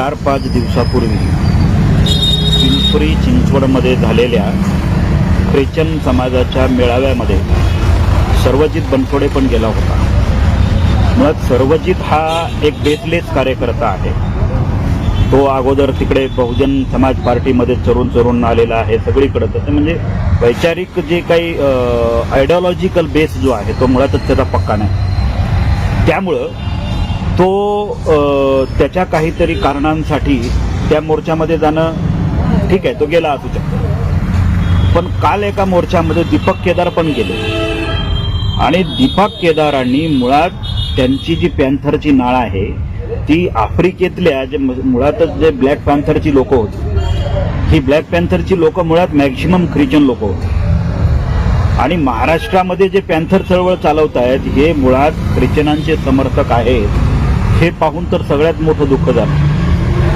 चार पाच दिवसापूर्वी पिंपरी चिंचवडमध्ये झालेल्या ख्रिश्चन समाजाच्या मेळाव्यामध्ये सर्वजित बनसोडे पण गेला होता. मुळात सर्वजित हा एक बेसलेस कार्यकर्ता आहे. तो अगोदर तिकडे बहुजन समाज पार्टीमध्ये चरून चरून आलेला आहे सगळीकडे. त्याचं म्हणजे वैचारिक जे काही आयडिओलॉजिकल बेस जो आहे तो मुळातच त्याचा पक्का नाही. त्यामुळं तो त्याच्या काहीतरी कारणांसाठी त्या मोर्चामध्ये जाणं ठीक आहे तो गेला असू शकतो. पण काल एका मोर्चामध्ये दीपक केदार पण गेले. आणि दीपक केदारांनी मुळात त्यांची जी पॅन्थरची नाळ आहे ती आफ्रिकेतल्या जे म- मुळातच जे ब्लॅक पॅन्थरची लोक होती ही ब्लॅक पॅन्थरची लोक मुळात मॅक्झिमम ख्रिश्चन लोक होती. आणि महाराष्ट्रामध्ये जे पॅन्थर चळवळ चालवत आहेत हे मुळात ख्रिश्चनांचे समर्थक आहेत. हे पाहून तर सगळ्यात मोठं दुःख झालं.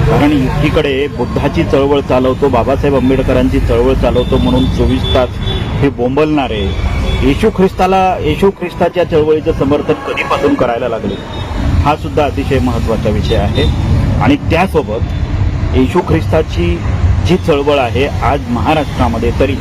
कारण युतीकडे बुद्धाची चळवळ चालवतो बाबासाहेब आंबेडकरांची चळवळ चालवतो म्हणून चोवीस तास हे बोंबलणारे येशू ख्रिस्ताला येशू ख्रिस्ताच्या चळवळीचं समर्थन कधीपासून करायला लागले? हा सुद्धा अतिशय महत्त्वाचा विषय आहे. आणि त्यासोबत येशू ख्रिस्ताची जी चळवळ आहे आज महाराष्ट्रामध्ये तरी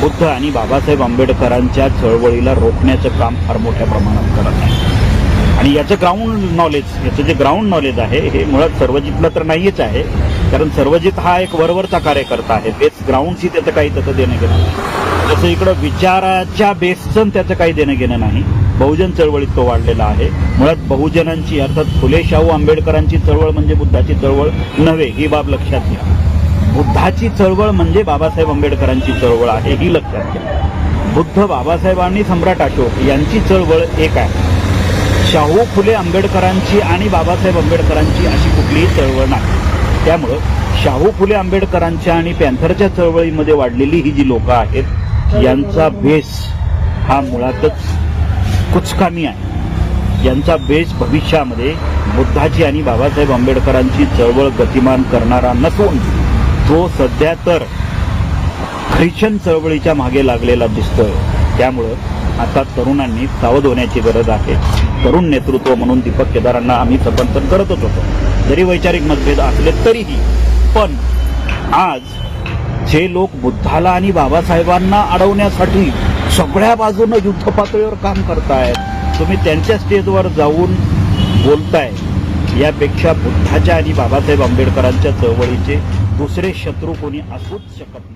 बुद्ध आणि बाबासाहेब आंबेडकरांच्या चळवळीला रोखण्याचं काम फार मोठ्या प्रमाणात करत आहे आणि याचं ग्राउंड नॉलेज याचं जे ग्राउंड नॉलेज आहे हे मुळात सर्वजितला तर नाहीच आहे. कारण सर्वजित हा एक वरवरचा कार्यकर्ता आहे. बेस ग्राउंडशी त्याचं काही त्याचं देणं घेणं नाही. जसं इकडं विचाराच्या बेसचं त्याचं काही देणं घेणं नाही. बहुजन चळवळीत तो वाढलेला आहे. मुळात बहुजनांची अर्थात फुले शाहू आंबेडकरांची चळवळ म्हणजे बुद्धाची चळवळ नव्हे ही बाब लक्षात घ्या. बुद्धाची चळवळ म्हणजे बाबासाहेब आंबेडकरांची चळवळ आहे ही लक्षात घ्या. बुद्ध बाबासाहेबांनी सम्राट अशोक यांची चळवळ एक आहे. शाहू फुले आंबेडकरांची आणि बाबासाहेब आंबेडकरांची अशी कुठलीही चळवळ नाही. त्यामुळं शाहू फुले आंबेडकरांच्या आणि पॅन्थरच्या चळवळीमध्ये वाढलेली ही जी लोक आहेत यांचा बेस हा मुळातच कुचकामी आहे. यांचा बेस भविष्यामध्ये बुद्धाची आणि बाबासाहेब आंबेडकरांची चळवळ गतिमान करणारा नसून तो सध्या तर ख्रिश्चन चळवळीच्या मागे लागलेला दिसतोय. त्यामुळं आता तरुणांनी सावध होण्याची गरज आहे. तरुण नेतृत्व म्हणून दीपक केदारांना आम्ही समर्थन करतच होतो. जरी वैचारिक मतभेद असले तरीही पण आज जे लोक बुद्धाला आणि बाबासाहेबांना अडवण्यासाठी सगळ्या बाजूनं युद्ध पातळीवर काम करतायत तुम्ही त्यांच्या स्टेजवर जाऊन बोलताय. यापेक्षा बुद्धाच्या आणि बाबासाहेब आंबेडकरांच्या चळवळीचे दुसरे शत्रू कोणी असूच शकत नाही.